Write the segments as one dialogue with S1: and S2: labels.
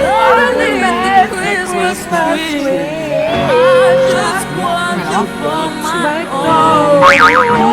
S1: Underneath the Christmas. Tree, I just want you for my own.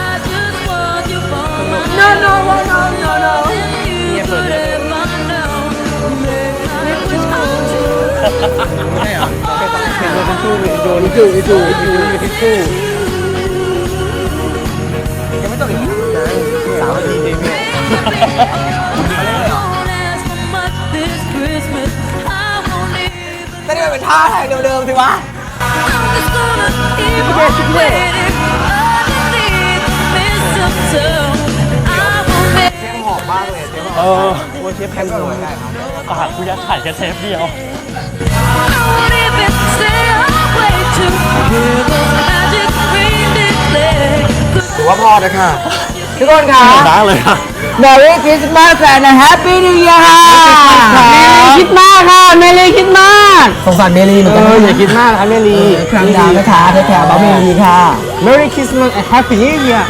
S2: ไม่เหรอเป็นโดนทิชชู่โยนทิชชู่ทิชชู่ทิชชู่ยังไม่ต้องอีกสามนาทีเองเนี่ย
S3: ไม่ได้เป็นท่าทางเดิมๆสิวะ
S1: I'm just gonna keep on waiting underneath mistletoe. I will make
S3: แค่หอมมากเลยเจ๊
S2: เออโอ้เชฟแพนสวย
S4: ปากกูอยากถ่ายแค่เทปเดียว
S3: พอนะค่ะทุกคนค่ะ
S4: ดังเลยอะ
S3: Merry Christmas and Happy New Year ค่ะ Merry Christmas ค่ะ Merry Christmas สงสารเมลีเหมือน
S2: เอ
S3: กัน
S2: ออย่าคิดมากครับแม่ลี
S3: ครั้งดาวนะคะเทคแคร์บ้าเมลีค่ะ
S2: Merry Christmas and Happy New Year